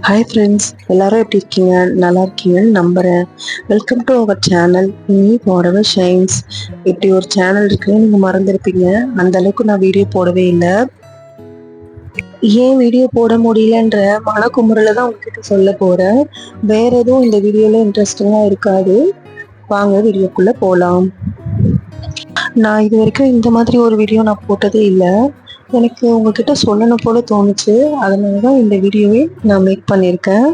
Hi friends எல்லாரும் எப்படி இருக்கீங்க? நல்லா இருக்கீங்கன்னு நம்புகிறேன் வெல்கம் டு அவர் சேனல் நீ போடவே ஷைன்ஸ் இப்படி ஒரு சேனல் இருக்குன்னு நீங்கள் மறந்துருப்பீங்க. அந்த அளவுக்கு நான் வீடியோ போடவே இல்லை. ஏன் வீடியோ போட முடியலன்ற மனக்குமுறையில் தான் உங்ககிட்ட சொல்ல போகிறேன் வேற எதுவும் இந்த வீடியோவில் இன்ட்ரெஸ்டிங்காக இருக்காது. வாங்க வீடியோக்குள்ளே போகலாம் நான் இது வரைக்கும் இந்த மாதிரி ஒரு வீடியோ நான் போட்டதே இல்லை. எனக்கு உங்ககிட்ட சொல்லணும் போல தோணுச்சு. அதனால தான் இந்த வீடியோவே நான் மேக் பண்ணியிருக்கேன்.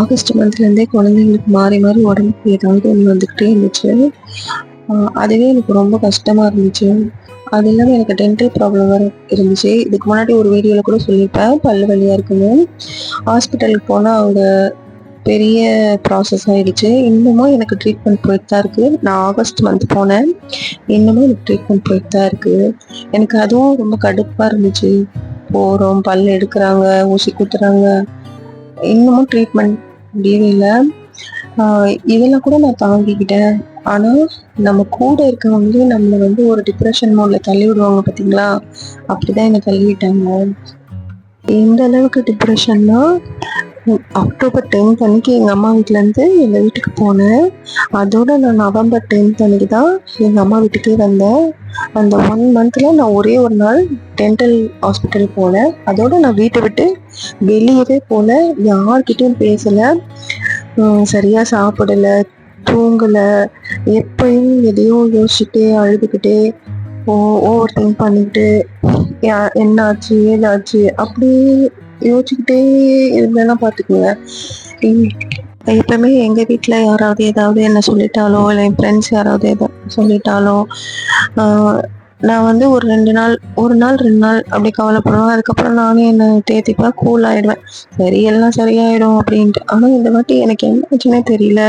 ஆகஸ்ட் மந்த்லேருந்தே குழந்தைங்களுக்கு மாறி மாறி உடம்புக்கு ஏதாவது ஒன்று வந்துக்கிட்டே இருந்துச்சு. அதுவே எனக்கு ரொம்ப கஷ்டமாக இருந்துச்சு. அது இல்லாமல் எனக்கு டென்டல் ப்ராப்ளம் வேறு இருந்துச்சு. இதுக்கு முன்னாடி ஒரு வீடியோவில் கூட சொல்லியிருப்பேன். பல்லு வலியாக இருக்குன்னு. ஹாஸ்பிட்டலுக்கு போனால் அவங்க பெரிய ப்ராசஸ் ஆயிடுச்சு. இன்னமும் எனக்கு ட்ரீட்மெண்ட் போயிட்டு தான் இருக்குது நான் ஆகஸ்ட் மந்த் போனேன். இன்னமும் எனக்கு ட்ரீட்மெண்ட் போயிட்டு தான் இருக்குது எனக்கு அதுவும் ரொம்ப கடுப்பாக இருந்துச்சு. போகிறோம் பல் எடுக்கிறாங்க ஊசி குத்துறாங்க. இன்னமும் ட்ரீட்மெண்ட் முடியவே இல்லை. இதெல்லாம் கூட நான் தாங்கிக்கிட்டேன். ஆனால் நம்ம கூட இருக்கவங்க நம்மளை வந்து ஒரு டிப்ரெஷன் மோடில் தள்ளி விடுவாங்க பார்த்தீங்களா அப்படி தான் என்னை தள்ளிவிட்டாங்க. எந்த அளவுக்கு டிப்ரெஷன்னா அக்டோபர் டென்த் அன்னைக்கு எங்கள் அம்மா வீட்டிலேருந்து எங்கள் வீட்டுக்கு போனேன். அதோட நான் நவம்பர் டென்த் அன்னைக்கு தான் எங்கள் அம்மா வீட்டுக்கே வந்தேன். அந்த ஒன் மந்தில் நான் ஒரே ஒரு நாள் டென்டல் ஹாஸ்பிட்டல் போனேன். அதோட நான் வீட்டை விட்டு வெளியவே போல யார்கிட்டையும் பேசலை. சரியாக சாப்பிடலை தூங்கலை. எப்பயும் எதையோ யோசிச்சுட்டே அழுதுகிட்டே ஓ ஓவர் திங்க் பண்ணிக்கிட்டு யா- என்னாச்சு ஏதாச்சு அப்படியே யோசிச்சுக்கிட்டே இருந்தேன்னா பார்த்துக்குங்க. எப்பவுமே எங்கள் வீட்டில் யாராவது ஏதாவது என்ன சொல்லிட்டாலோ இல்லை என் ஃப்ரெண்ட்ஸ் யாராவது எதாவது சொல்லிட்டாலோ நான் வந்து ஒரு ரெண்டு நாள் ஒரு நாள் ரெண்டு நாள் அப்படி கவலைப்படுவேன். அதுக்கப்புறம் நானே என்னை தேத்திப்பேன் கூல் ஆகிடுவேன் சரி எல்லாம் சரியாயிடும் அப்படின்ட்டு. ஆனால் இந்த வாட்டி எனக்கு என்ன ஆச்சுன்னே தெரியல.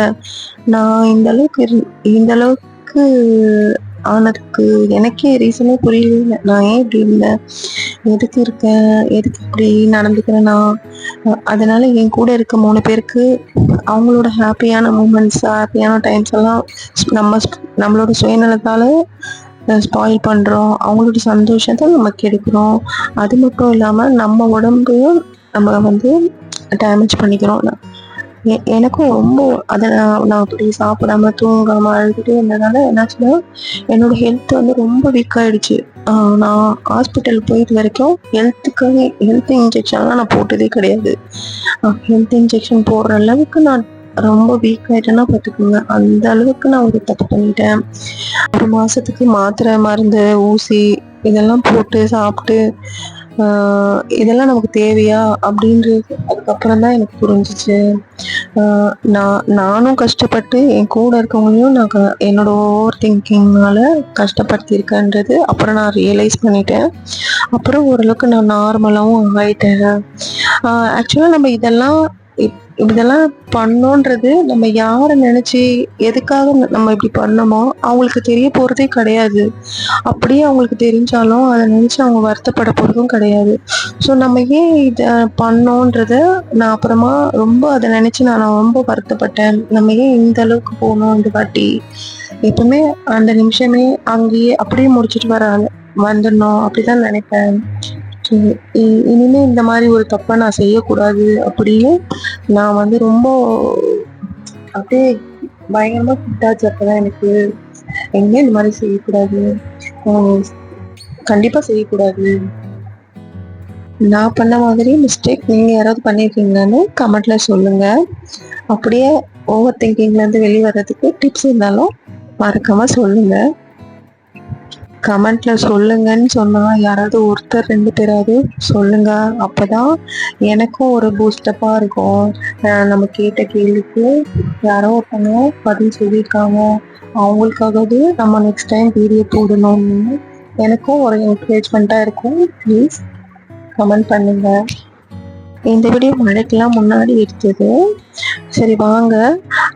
நான் இந்த அளவுக்கு இந்த அளவுக்கு ஆனதுக்கு எனக்கே ரீசனே புரியல நான் ஏன் இப்படி இருந்தேன் எதுக்கு இருக்கேன் எதுக்கு இப்படி நடந்துக்கிறேன்னா அதனால என் கூட இருக்க மூணு பேருக்கு அவங்களோட ஹாப்பியான மூமெண்ட்ஸ் ஹாப்பியான டைம்ஸ் எல்லாம் நம்ம நம்மளோட சுயநலத்தால ஸ்பாயில் பண்ணுறோம் அவங்களோட சந்தோஷத்தை நம்ம கெடுக்கிறோம். அது மட்டும் இல்லாமல் நம்ம உடம்பையும் நம்ம வந்து டேமேஜ் பண்ணிக்கிறோம். நான் எனக்கும் ரொம்ப அதை நான் நான் அப்படி சாப்பிடாம தூங்காம அழுதுகிட்டே இருந்ததால என்னாச்சுன்னா என்னோட ஹெல்த் வந்து ரொம்ப வீக் ஆயிடுச்சு. நான் ஹாஸ்பிட்டல் போயிட்டு வரைக்கும் ஹெல்த்துக்காக ஹெல்த் இன்ஜெக்ஷன்லாம் நான் போட்டதே கிடையாது. ஹெல்த் இன்ஜெக்ஷன் போடுற அளவுக்கு நான் ரொம்ப வீக் ஆயிட்டேன்னா பார்த்துக்கோங்க. அந்த அளவுக்கு நான் ஒரு தப்பு பண்ணிட்டேன். ஒரு மாசத்துக்கு மாத்திரை மருந்து ஊசி இதெல்லாம் போட்டு சாப்பிட்டு இதெல்லாம் நமக்கு தேவையா அப்படின்றது அதுக்கப்புறம் தான் எனக்கு புரிஞ்சிச்சு. நான் நானும் கஷ்டப்பட்டு என் கூட இருக்கவங்களையும் நான் க- என்னோட ஓவர் திங்கிங்னால கஷ்டப்படுத்தியிருக்கேன்றது அப்புறம் நான் ரியலைஸ் பண்ணிட்டேன். அப்புறம் ஓரளவுக்கு நான் நார்மலாகவும் ஆகிட்டேன் ஆக்சுவலாக நம்ம இதெல்லாம் இப்- இதெல்லாம் பண்ணோன்றது நம்ம யாரை நினச்சி எதுக்காக நம்ம இப்படி பண்ணோமோ அவங்களுக்கு தெரிய போகிறதே கிடையாது. அப்படியே அவங்களுக்கு தெரிஞ்சாலும் அதை நினச்சி அவங்க வருத்தப்பட போகிறதும் கிடையாது. ஸோ நம்ம ஏன் இதை பண்ணோன்றத நான் அப்புறமா ரொம்ப அதை நினச்சி நான் ரொம்ப வருத்தப்பட்டேன். நம்ம ஏன் இந்த அளவுக்கு போகணும் இந்த வாட்டி? எப்பவுமே அந்த நிமிஷமே அங்கேயே அப்படியே முடிச்சிட்டு வர வந்துடணும் அப்படிதான் நினைப்பேன். சரி, இ- இனிமே இந்த மாதிரி ஒரு தப்பை நான் செய்யக்கூடாது அப்படின்னு நான் வந்து ரொம்ப அப்படியே பயங்கரமா கிட்டாச்சு அப்பதான் எனக்கு. எங்கே இந்த மாதிரி செய்யக்கூடாது. கண்டிப்பாக கண்டிப்பா செய்யக்கூடாது. நான் பண்ண மாதிரி மிஸ்டேக் நீங்க யாராவது பண்ணியிருக்கீங்களான்னு கமெண்ட்ல சொல்லுங்க. அப்படியே ஓவர் திங்கிங்ல இருந்து வெளியே வர்றதுக்கு டிப்ஸ் இருந்தாலும் மறக்காம சொல்லுங்க. கமெண்ட்ல சொல்லுங்கன்னு சொன்னா யாராவது ஒருத்தர் ரெண்டு பேராவது சொல்லுங்க. அப்பதான் எனக்கும் ஒரு பூஸ்டப்பா இருக்கும். நம்ம கேட்ட கேள்விக்கு யாரோ ஒருத்தங்க பதில் சொல்லியிருக்காங்க. அவங்களுக்காகவே நம்ம நெக்ஸ்ட் டைம் வீடியோ போடணும்னு எனக்கும் ஒரு என்கரேஜ்மெண்ட்டாக இருக்கும். ப்ளீஸ் கமெண்ட் பண்ணுங்க. இந்த வீடியோ மழைக்கெல்லாம் முன்னாடி எடுத்தது. சரி வாங்க.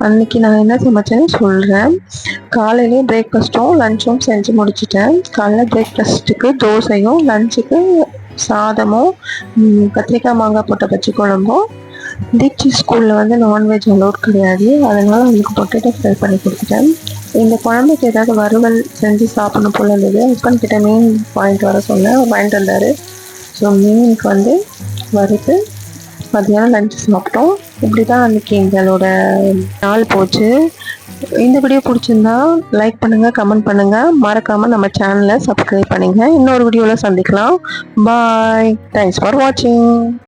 அன்னைக்கு நான் என்ன சமைச்சேன்னு சொல்கிறேன் காலையிலே பிரேக்ஃபாஸ்ட்டும் லஞ்சும் செஞ்சு முடிச்சிட்டேன். காலைல பிரேக்ஃபாஸ்ட்டுக்கு தோசையும் லஞ்சுக்கு சாதமும் கத்திரிக்காய் மாங்காய் போட்ட பச்சை குழம்பும். தீட்சி ஸ்கூலில் வந்து நான்வெஜ் அலோட் கிடையாது. அதனால் அவங்களுக்கு பொட்டேட்டோ ஃப்ரை பண்ணி கொடுத்துட்டேன். இந்த குழம்புக்கு ஏதாவது வறுவல் செஞ்சு சாப்பிடணும் போல இருந்தது. ஹஸ்பண்ட் கிட்ட மீன் வாங்கிட்டு வர சொன்னேன். வாங்கிட்டு வந்தார். ஸோ மீனுக்கு வந்து வறுத்து மதியானம் லஞ்ச் சாப்பிட்டோம். இப்படி தான் அன்றைக்கி எங்களோட நாள் போச்சு. இந்த வீடியோ பிடிச்சிருந்தா லைக் பண்ணுங்கள் கமெண்ட் பண்ணுங்கள் மறக்காமல் நம்ம சேனலை சப்ஸ்கிரைப் பண்ணுங்கள் இன்னொரு வீடியோவில் சந்திக்கலாம். பாய் தேங்க்ஸ் ஃபார் வாட்சிங்